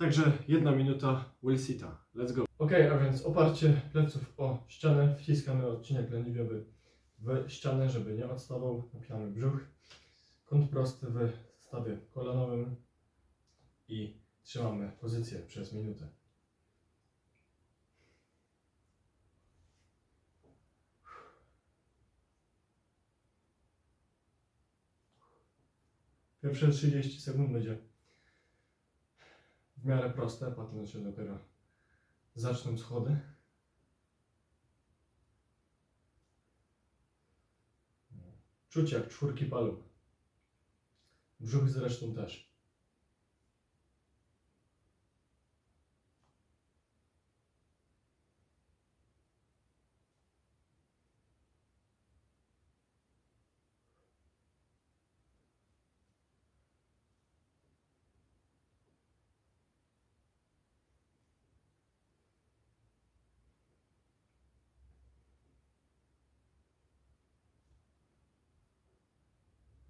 Także jedna minuta will sita. Let's go. Ok, a więc oparcie pleców o ścianę, wciskamy odcinek leniwiowy w ścianę, żeby nie odstawał, napinamy brzuch, kąt prosty w stawie kolanowym i trzymamy pozycję przez minutę. Pierwsze 30 sekund będzie w miarę proste, potem się dopiero zaczną schody. Czuć jak czwórki palą. Brzuch zresztą też.